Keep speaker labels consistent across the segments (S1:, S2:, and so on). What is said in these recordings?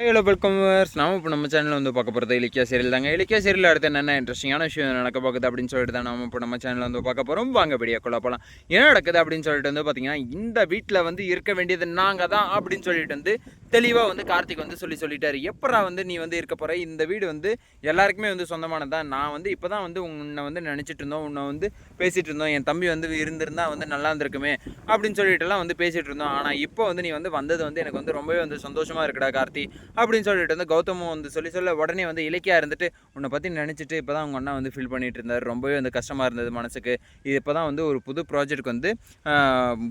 S1: Hello welcome verse நாம இப்போ நம்ம சேனலில் வந்து பார்க்க போகிறது இலக்கிய சீரியல் தாங்க. இலக்கிய சீரியல் அடுத்து என்னென்ன இன்ட்ரெஸ்டிங்கான விஷயம் நடக்க போகுது அப்படின்னு சொல்லிட்டு தான் நம்ம இப்போ நம்ம சேனலில் வந்து பார்க்க போகிறோம் வாங்க வீடியோக்குள்ள போகலாம் என்ன நடக்குது அப்படின்னு சொல்லிட்டு வந்து பார்த்தீங்கன்னா இந்த வீட்டில் வந்து இருக்க வேண்டியது நாங்கள் தான் அப்படின்னு சொல்லிட்டு வந்து தெளிவாக வந்து கார்த்திக் வந்து சொல்லி சொல்லிட்டாரு. எப்பரா வந்து நீ வந்து இருக்க போகிற இந்த வீடு வந்து எல்லாருக்குமே வந்து சொந்தமானதான் நான் வந்து இப்போ தான் வந்து உன்னை வந்து நினச்சிட்டு இருந்தோம். உன்னை வந்து பேசிகிட்டு இருந்தோம். என் தம்பி வந்து இருந்திருந்தா வந்து நல்லா இருந்திருக்குமே அப்படின்னு சொல்லிட்டுலாம் வந்து பேசிகிட்டு இருந்தோம். ஆனால் இப்போ வந்து நீ வந்து வந்தது வந்து எனக்கு வந்து ரொம்பவே வந்து சந்தோஷமாக இருக்குடா கார்த்தி அப்படின்னு சொல்லிட்டு வந்து கௌதமும் வந்து சொல்லி சொல்ல உடனே வந்து இலக்கியா இருந்துட்டு உன்னை பற்றி நினச்சிட்டு இப்போ தான் உங்கள் அண்ணா வந்து ஃபீல் பண்ணிட்டு இருந்தார். ரொம்பவே வந்து கஷ்டமாக இருந்தது மனசுக்கு. இது இப்போ தான் வந்து ஒரு புது ப்ராஜெக்ட் வந்து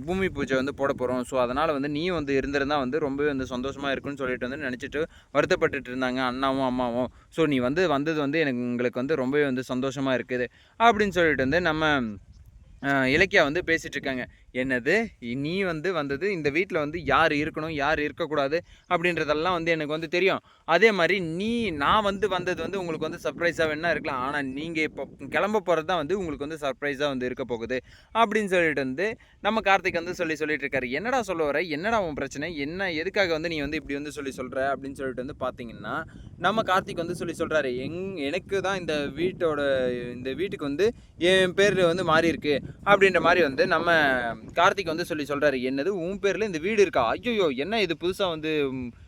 S1: பூமி பூஜை வந்து போட போகிறோம் ஸோ அதனால் வந்து நீயும் வந்து இருந்திருந்தா வந்து ரொம்பவே வந்து சந்தோஷம் சந்தோஷமாக இருக்குன்னு சொல்லிட்டு வந்து நினச்சிட்டு வருத்தப்பட்டுட்டு இருந்தாங்க. அண்ணாவும் அம்மாவும். ஸோ நீ வந்து வந்தது வந்து எனக்கு உங்களுக்கு வந்து ரொம்பவே வந்து சந்தோஷமாக இருக்குது. அப்படின்னு சொல்லிட்டு வந்து நம்ம இலக்கியா வந்து பேசிகிட்டு இருக்காங்க. என்னது? நீ வந்து வந்தது இந்த வீட்டில் வந்து யார் இருக்கணும் யார் இருக்கக்கூடாது அப்படின்றதெல்லாம் வந்து எனக்கு வந்து தெரியும். அதே மாதிரி நீ நான் வந்து வந்தது வந்து உங்களுக்கு வந்து சர்ப்ரைஸாக வேணா இருக்கலாம். ஆனால் நீங்கள் இப்போ கிளம்ப போகிறது தான் வந்து உங்களுக்கு வந்து சர்ப்ரைஸாக வந்து இருக்க போகுது அப்படின்னு சொல்லிட்டு வந்து நம்ம கார்த்திக் வந்து சொல்லி சொல்லிட்டு இருக்காரு. என்னடா சொல்ல வர? என்னடா உன் பிரச்சனை? என்ன எதுக்காக வந்து நீ வந்து இப்படி வந்து சொல்லி சொல்கிற அப்படின்னு சொல்லிட்டு வந்து பார்த்தீங்கன்னா நம்ம கார்த்திக் வந்து சொல்லி சொல்கிறாரு எங் எனக்கு தான் இந்த வீட்டோட இந்த வீட்டுக்கு வந்து என் பேர் வந்து மாறி இருக்கு அப்படின்ற மாதிரி வந்து நம்ம கார்த்திக் வந்து சொல்லி சொல்கிறாரு என்னது? உன் பேரில் இந்த வீடு இருக்கா? ஐயோயோ என்ன இது? புதுசாக வந்து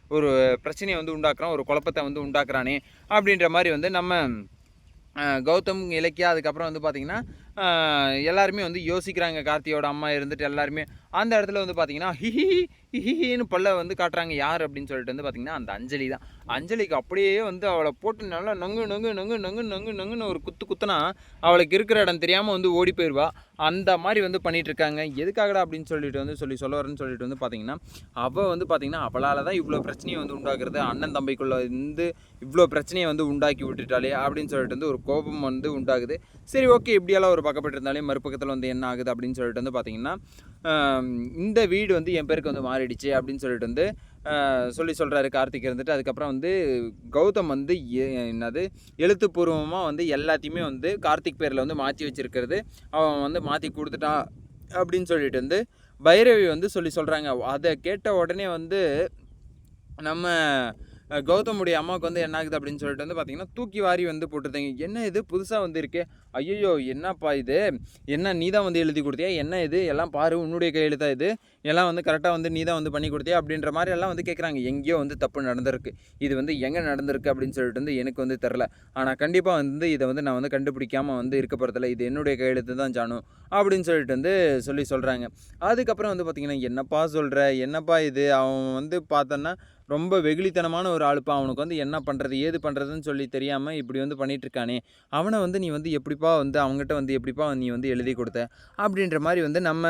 S1: ஒரு பிரச்சனையை வந்து உண்டாக்குறான் ஒரு குழப்பத்தை வந்து உண்டாக்குறானே? அப்படின்ற மாதிரி வந்து நம்ம அஹ், கௌதம் இலக்கியா அதுக்கப்புறம் வந்து பார்த்திங்கன்னா எல்லாருமே வந்து யோசிக்கிறாங்க. கார்த்தியோட அம்மா இருந்துட்டு எல்லாருமே அந்த இடத்துல வந்து பார்த்தீங்கன்னா ஹிஹி ஹிஹின்னு பல்ல வந்து காட்டுறாங்க. யார் அப்படின்னு சொல்லிட்டு வந்து பார்த்தீங்கன்னா அந்த அஞ்சலி தான். அஞ்சலிக்கு அப்படியே வந்து அவளை போட்டு நல்லா நொங்கு நொங்கு நொங்கு நொங்கு நொங்கு நொங்குன்னு ஒரு குத்து குத்துனா அவளுக்கு இருக்கிற இடம் தெரியாமல் வந்து ஓடி போயிடுவா அந்த மாதிரி வந்து பண்ணிட்டு இருக்காங்க. எதுக்காகடா அப்படின்னு சொல்லிட்டு வந்து சொல்லி சொல்ல வரேன்னு சொல்லிட்டு வந்து பார்த்தீங்கன்னா அவள் வந்து பார்த்தீங்கன்னா அவளால் தான் இவ்வளோ பிரச்சனையை வந்து உண்டாக்குறது அண்ணன் தம்பிக்குள்ள இருந்து இவ்வளோ பிரச்சனையை வந்து உண்டாக்கி விட்டுட்டாலே அப்படின்னு சொல்லிட்டு வந்து ஒரு கோபம் வந்து உண்டாகுது. சரி ஓகே இப்படியெல்லாம் ஒரு பக்கப்பட்டு இருந்தாலே மறுபக்கத்தில் வந்து என்ன ஆகுது அப்படின்னு சொல்லிட்டு வந்து பார்த்தீங்கன்னா இந்த வீடு வந்து என் பேருக்கு வந்து மாறிடுச்சு அப்படின்னு சொல்லிட்டு வந்து சொல்லி சொல்கிறாரு கார்த்திக் இருந்துட்டு. அதுக்கப்புறம் வந்து கௌதம் வந்து என்னது எழுத்துப்பூர்வமாக வந்து எல்லாத்தையுமே வந்து கார்த்திக் பேரில் வந்து மாற்றி வச்சுருக்கிறது. அவன் வந்து மாற்றி கொடுத்துட்டான் அப்படின்னு சொல்லிட்டு வந்து பைரவி வந்து சொல்லி சொல்கிறாங்க அதை கேட்ட உடனே வந்து நம்ம கௌதமுடைய அம்மாவுக்கு வந்து என்ன ஆகுது அப்படின்னு சொல்லிட்டு வந்து பார்த்தீங்கன்னா தூக்கி வாரி வந்து போட்டிருந்தீங்க என்ன இது? புதுசாக வந்து இருக்கே ஐயோ என்னப்பா இது? என்ன நீ தான் வந்து எழுதி கொடுத்தியா? என்ன இது? எல்லாம் பாரு உன்னுடைய கையெழுத்தா இது? எல்லாம் வந்து கரெக்டாக வந்து நீ தான் வந்து பண்ணி கொடுத்தியா? அப்படின்ற மாதிரி எல்லாம் வந்து கேட்குறாங்க எங்கேயோ வந்து தப்பு நடந்திருக்கு. இது வந்து எங்கே நடந்திருக்கு அப்படின்னு சொல்லிட்டு வந்து எனக்கு வந்து தெரில ஆனால் கண்டிப்பாக வந்து இதை வந்து நான் வந்து கண்டுபிடிக்காம வந்து இருக்க போகிறதில்ல இது என்னுடைய கையெழுத்து தான் ஜானு அப்படின்னு சொல்லிட்டு வந்து சொல்லி சொல்கிறாங்க அதுக்கப்புறம் வந்து பார்த்திங்கன்னா என்னப்பா சொல்கிற என்னப்பா இது? அவன் வந்து பார்த்தோன்னா ரொம்ப வெகுளித்தனமான ஒரு ஆளுப்பா. அவனுக்கு வந்து என்ன பண்ணுறது ஏது பண்ணுறதுன்னு சொல்லி தெரியாமல் இப்படி வந்து பண்ணிகிட்ருக்கானே அவனை வந்து நீ வந்து எப்படிப்பா வந்து அவங்ககிட்ட வந்து எப்படிப்பா நீ வந்து எழுதி கொடுத்த? அப்படின்ற மாதிரி வந்து நம்ம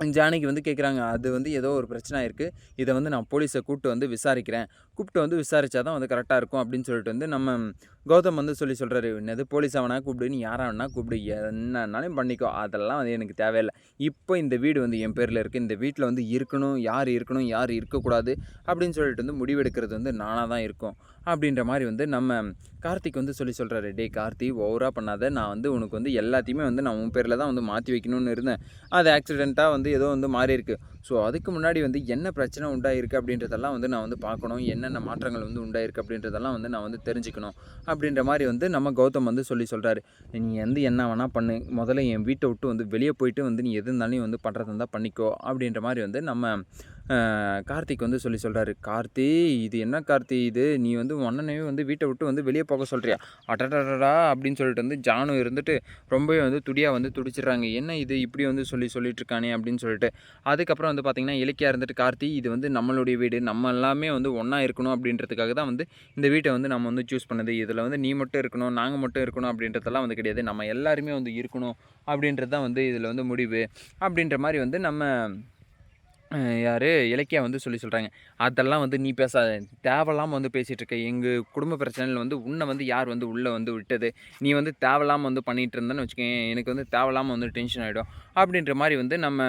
S1: ஜானகி வந்து கேட்குறாங்க அது வந்து ஏதோ ஒரு பிரச்சனை இருக்குது இதை வந்து நான் போலீஸை கூப்பிட்டு வந்து விசாரிக்கிறேன். கூப்பிட்டு வந்து விசாரிச்சா தான் வந்து கரெக்டாக இருக்கும் அப்படின்னு சொல்லிட்டு வந்து நம்ம கௌதம் வந்து சொல்லி சொல்கிறாரு என்னது போலீஸ் அவனா? கூப்பிடு. நீ யாரா வேணா கூப்பிடு. என்னன்னாலும் பண்ணிக்கோ. அதெல்லாம் வந்து எனக்கு தேவையில்லை. இப்போ இந்த வீடு வந்து என் பேரில் இருக்குது இந்த வீட்டில் வந்து இருக்கணும். யார் இருக்கணும்? யார் இருக்கக்கூடாது? அப்படின்னு சொல்லிட்டு வந்து முடிவெடுக்கிறது வந்து நானாக தான் இருக்கும். அப்படின்ற மாதிரி வந்து நம்ம கார்த்திக் வந்து சொல்லி சொல்கிறாரு டே கார்த்தி ஓவராக பண்ணாத. நான் வந்து உனக்கு வந்து எல்லாத்தையுமே வந்து நான் உன் பேரில் தான் வந்து மாற்றி வைக்கணும்னு இருந்தேன். அது ஆக்சிடெண்ட்டாக வந்து ஏதோ வந்து மாறி இருக்குது ஸோ அதுக்கு முன்னாடி வந்து என்ன பிரச்சனை உண்டாயிருக்கு அப்படின்றதெல்லாம் வந்து நான் வந்து பார்க்கணும். என்னென்ன மாற்றங்கள் வந்து உண்டாயிருக்கு அப்படின்றதெல்லாம் வந்து நான் வந்து தெரிஞ்சுக்கணும் அப்படின்ற மாதிரி வந்து நம்ம கௌதம் வந்து சொல்லி சொல்கிறாரு நீ வந்து என்ன வேணால் பண்ணு. முதல்ல என் வீட்டை விட்டு வந்து வெளியே போயிட்டு வந்து நீ எது இருந்தாலும் வந்து பண்ணுறதா இருந்தால் பண்ணிக்கோ அப்படின்ற மாதிரி வந்து நம்ம கார்த்திக் வந்து சொல்லி சொல்கிறாரு கார்த்தி இது என்ன கார்த்தி இது? நீ வந்து அண்ணனையும் வந்து வீட்டை விட்டு வந்து வெளியே போக சொல்கிறியா அடடடடா அப்படின்னு சொல்லிட்டு வந்து ஜானு இருந்துட்டு ரொம்பவே வந்து துடியாக வந்து துடிச்சிடுறாங்க. என்ன இது? இப்படி வந்து சொல்லி சொல்லிட்டு இருக்கானே அப்படின்னு சொல்லிட்டு. அதுக்கப்புறம் வந்து பார்த்திங்கன்னா இலக்கியா இருந்துட்டு கார்த்தி இது வந்து நம்மளுடைய வீடு. நம்ம எல்லாமே வந்து ஒன்றா இருக்கணும் அப்படின்றதுக்காக தான் வந்து இந்த வீட்டை வந்து நம்ம வந்து சூஸ் பண்ணது. இதில் வந்து நீ மட்டும் இருக்கணும் நாங்கள் மட்டும் இருக்கணும் அப்படின்றதெல்லாம் வந்து கிடையாது. நம்ம எல்லாருமே வந்து இருக்கணும் அப்படின்றது தான் வந்து இதில் வந்து முடிவு. அப்படின்ற மாதிரி வந்து நம்ம யார்? இலக்கியா வந்து சொல்லி சொல்கிறாங்க அதெல்லாம் வந்து நீ பேசாத. தேவையில்லாமல் வந்து பேசிகிட்டு இருக்க. எங்கள் குடும்ப பிரச்சனையில் வந்து உன்னை வந்து யார் வந்து உள்ளே வந்து விட்டது? நீ வந்து தேவையில்லாமல் வந்து பண்ணிகிட்டு இருந்தேன்னு வச்சுக்கோங்க எனக்கு வந்து தேவையில்லாமல் வந்து டென்ஷன் ஆகிடும் அப்படின்ற மாதிரி வந்து நம்ம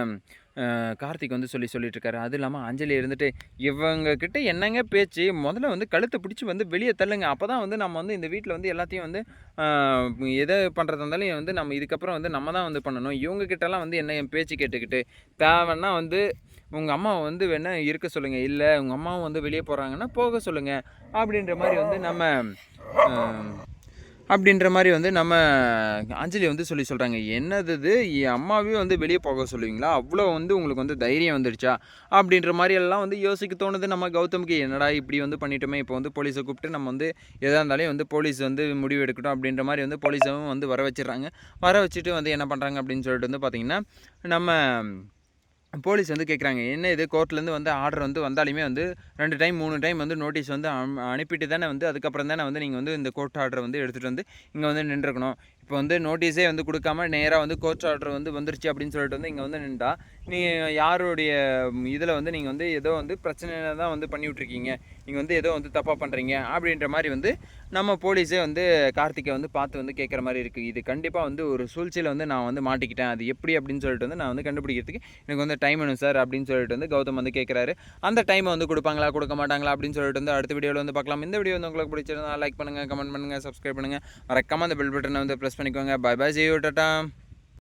S1: கார்த்திக் வந்து சொல்லி சொல்லிட்டு இருக்காரு. அது இல்லாமல் அஞ்சலி இருந்துட்டு இவங்கக்கிட்ட என்னங்க பேச்சு? முதல்ல வந்து கழுத்தை பிடிச்சி வந்து வெளியே தள்ளுங்க. அப்போ தான் வந்து நம்ம வந்து இந்த வீட்டில் வந்து எல்லாத்தையும் வந்து எதை பண்ணுறதா இருந்தாலும் வந்து நம்ம இதுக்கப்புறம் வந்து நம்ம தான் வந்து பண்ணணும். இவங்கக்கிட்டலாம் வந்து என்ன என் பேச்சு கேட்டுக்கிட்டு தேவைன்னா வந்து உங்கள் அம்மாவை வந்து வேணால் இருக்க சொல்லுங்கள் இல்லை உங்கள் அம்மாவும் வந்து வெளியே போகிறாங்கன்னா போக சொல்லுங்கள் அப்படின்ற மாதிரி வந்து நம்ம அப்படின்ற மாதிரி வந்து நம்ம அஞ்சலி வந்து சொல்லி சொல்கிறாங்க என்னது இது? என் அம்மாவே வந்து வெளியே போக சொல்லுவீங்களா? அவ்வளோ வந்து உங்களுக்கு வந்து தைரியம் வந்துடுச்சா அப்படின்ற மாதிரி எல்லாம் வந்து யோசிக்க தோணுது நம்ம கௌதமுக்கு. என்னடா இப்படி வந்து பண்ணிட்டோமே? இப்போ வந்து போலீஸை கூப்பிட்டு நம்ம வந்து எதாக இருந்தாலும் வந்து போலீஸ் வந்து முடிவு எடுக்கட்டும் அப்படின்ற மாதிரி வந்து போலீஸும் வந்து வர வச்சிடுறாங்க. வர வச்சுட்டு வந்து என்ன பண்ணுறாங்க அப்படின்னு சொல்லிட்டு வந்து பார்த்திங்கன்னா நம்ம போலீஸ் வந்து கேட்குறாங்க என்ன இது? கோர்ட்லேருந்து வந்து ஆர்டர் வந்து வந்தாலுமே வந்து ரெண்டு டைம் மூணு டைம் வந்து நோட்டீஸ் வந்து அனுப்பிட்டு தானே வந்து அதுக்கப்புறம் தானே வந்து நீங்கள் வந்து இந்த கோர்ட் ஆர்டரை வந்து எடுத்துகிட்டு வந்து இங்கே வந்து நின்றுக்கணும் இப்போ வந்து நோட்டீஸே வந்து கொடுக்காம நேராக வந்து கோர்ட் ஆர்டர் வந்து வந்துருச்சு அப்படின்னு சொல்லிட்டு வந்து இங்கே வந்து நின்றா. நீ யாருடைய இதில் வந்து நீங்கள் வந்து ஏதோ வந்து பிரச்சனை தான் வந்து பண்ணி விட்ருக்கீங்க நீங்கள் வந்து ஏதோ வந்து தப்பாக பண்ணுறீங்க அப்படின்ற மாதிரி வந்து நம்ம போலீஸே வந்து கார்த்திகை வந்து பார்த்து வந்து கேட்குற மாதிரி இருக்குது இது கண்டிப்பாக வந்து ஒரு சூழ்ச்சியில் வந்து நான் வந்து மாட்டிக்கிட்டேன். அது எப்படி அப்படின்னு சொல்லிட்டு வந்து நான் வந்து கண்டுபிடிக்கிறதுக்கு எனக்கு வந்து டைம் வேணும் சார் அப்படின்னு சொல்லிட்டு வந்து கௌதம் வந்து கேட்குறாரு அந்த டைமை வந்து கொடுப்பாங்களா கொடுக்க மாட்டாங்களா அப்படின்னு சொல்லிட்டு வந்து அடுத்த வீடியோவில் வந்து பார்க்கலாம். இந்த வீடியோ வந்து உங்களுக்கு பிடிச்சிருந்தா லைக் பண்ணுங்கள் கமெண்ட் பண்ணுங்கள் சப்ஸ்கிரைப் பண்ணுங்கள் மறக்காம அந்த பெல் பட்டனை வந்து ப்ரெஸ் பண்ணிக்கோங்க bye bye see you tata